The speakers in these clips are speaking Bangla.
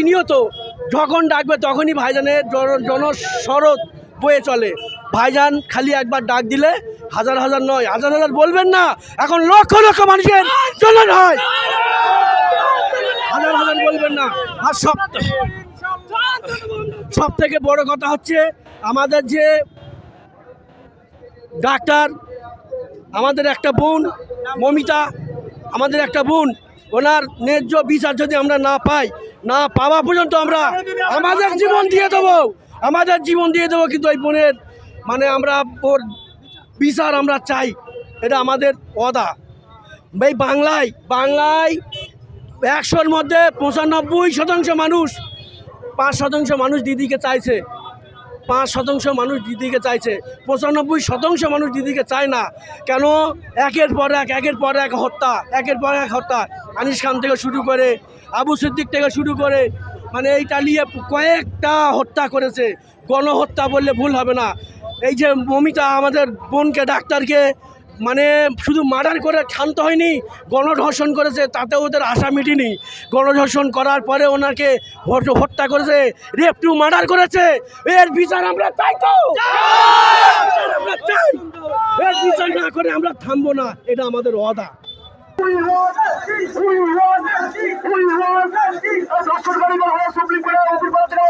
প্রতিনিয়ত যখন ডাকবে তখনই ভাইজানের জন- জনস্বরত বয়ে চলে। ভাইজান খালি একবার ডাক দিলে হাজার হাজার নয়, হাজার হাজার বলবেন না, এখন লক্ষ লক্ষ মানুষের জন্য হয়। হাজার হাজার বলবেন না। আর সব সব থেকে বড় কথা হচ্ছে আমাদের যে ডাক্তার, আমাদের একটা বোন, মমিতা, আমাদের একটা বোন ওনার ন্যায্য বিচার যদি আমরা না পাই, না পাওয়া পর্যন্ত আমরা আমাদের জীবন দিয়ে দেবো। আমাদের জীবন দিয়ে দেবো কিন্তু ওই বোনের মানে আমরা ওর বিচার আমরা চাই। এটা আমাদের অদা এই বাংলায় বাংলায় একশোর মধ্যে পঁচানব্বই শতাংশ মানুষ, পাঁচ শতাংশ মানুষ দিদিকে চাইছে। পাঁচ শতাংশ মানুষ দিদিকে চাইছে, পঁচানব্বই শতাংশ মানুষ দিদিকে চায় না। কেন? একের পর এক, একের পর এক হত্যা, একের পর এক হত্যা। আনিস খান থেকে শুরু করে, আবু সিদ্দিক থেকে শুরু করে মানে এইটা নিয়ে কয়েকটা হত্যা করেছে। গণহত্যা বললে ভুল হবে না। এই যে মমিতা, আমাদের বোনকে, ডাক্তারকে মানে শুধু মার্ডার করে ক্ষান্ত হয়নি, গণধর্ষণ করেছে তাতে ওদের আশা মিটিনি। গণধর্ষণ করার পরে ওনাকে হত্যা করেছে রেপ টু মার্ডার করেছে। এর বিচার আমরা চাই তো! এর বিচার না করে আমরা থামবো না, এটা আমাদের ওয়াদা।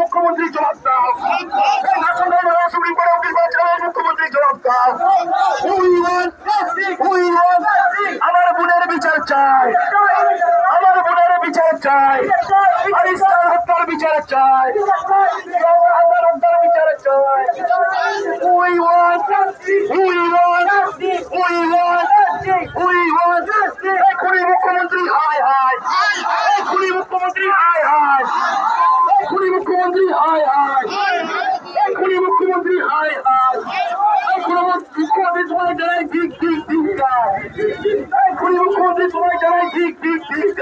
মুখ্যমন্ত্রী জবাব দাও মুখ্যমন্ত্রী জবাব দাও আমার বোনের বিচার চাই। আমার বোনের বিচার চাই। আরিস্তার হত্যার বিচার চাই। আমার হত্যার বিচার চাই। We want justice. We want justice. We want justice. We want justice. এই খুনি মুখ্যমন্ত্রী হায় হায় এই খুনি মুখ্যমন্ত্রী হায় হায় এই খুনি মুখ্যমন্ত্রী হায় হায় এই খুনি মুখ্যমন্ত্রী হায় হায় এই খুনি মুখ্যমন্ত্রী তোমায় জানাই ঠিক ঠিক ঠিক এই খুনি মুখ্যমন্ত্রী তোমায় জানাই ঠিক ঠিক ঠিক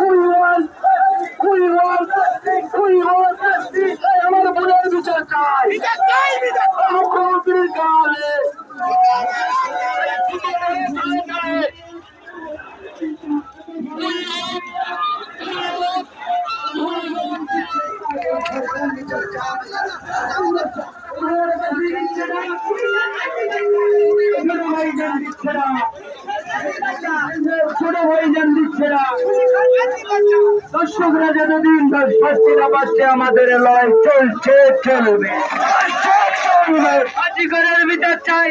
We want We want We want justice. এই আমার বোনের বিচার চাই মুখ্যমন্ত্রীর গালে দর্শকরা যতদিন শাস্তি না পাচ্ছে আমাদের লড়াই চলছে চলবে বিচার চাই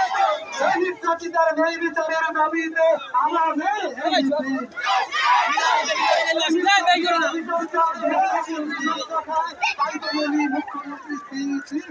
সহিংসতার ন্যায় বিচারের দাবিতে আমাদের মুখ্যমন্ত্রী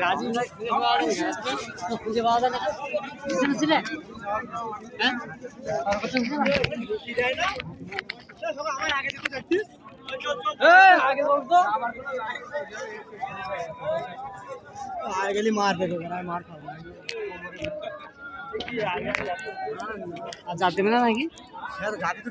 রাজীব খুঁজে পাওয়া না পিছনে ছিলে আগে মার দেবে আর মার খাব আর যা দেবে। না নাকি গাড়ি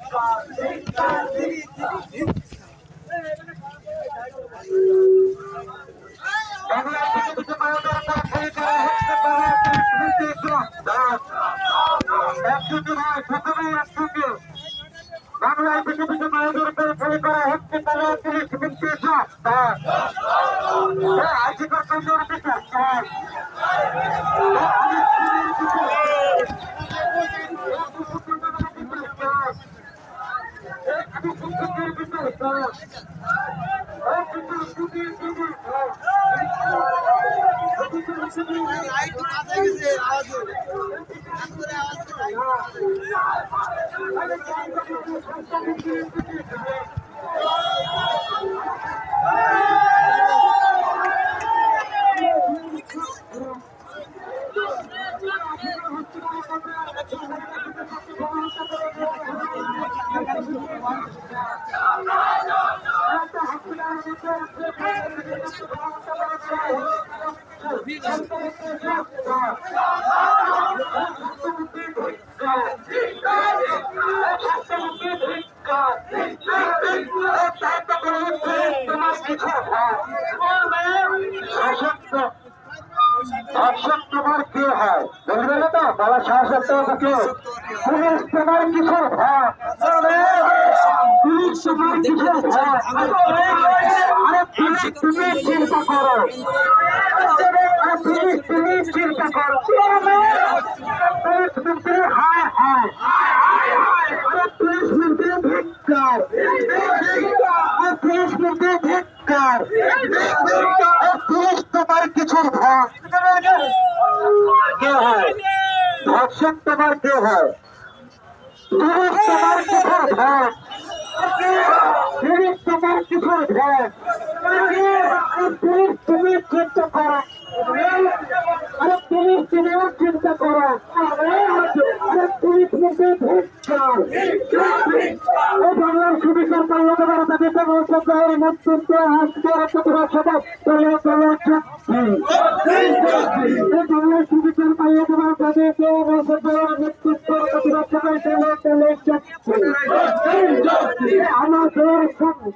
বাংলায় হচ্ছে তারা পুলিশ বিদ্বেষ আজিকার সুন্দর বিচার শাসক তোমার কে হয় বলবে না তো বাবা শাসক তোমার কে পুলিশ তোমার কিশোর ভাই পুলিশ তোমার কিশোর ভাই আরে পুলিশ তুমি চিন্তা তোমার কিছুর ভাগ। কে হয়? ধর্ষক তোমার কে হয়? তোমার কিছুর ভাগ। পুলিশ তোমার কিছুর ভাগ পুলিশ তুমি চিন্তা করো আরে পুলিশ তুমিও চিন্তা করো আরে পুলিশ মুখে আমাদের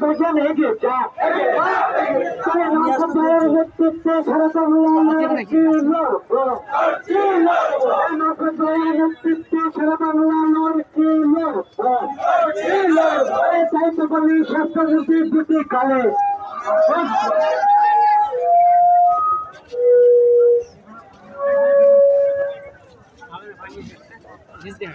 বসে রেখে যা হচ্ছে সারতা তাই তো বলি স্বাস্থ্যের প্রতি কালে Just there.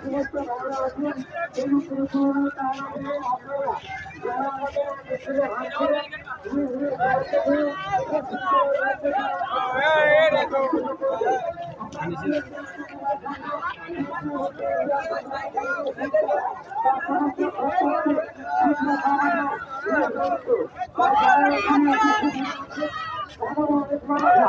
সমস্ত ভালো আছেন এই পরিপূর্ণ তার আপনারা যারা আমাদের দেশের হাসপাতালে ধীরে ধীরে বাড়তে ধীরে Thank you. আমরা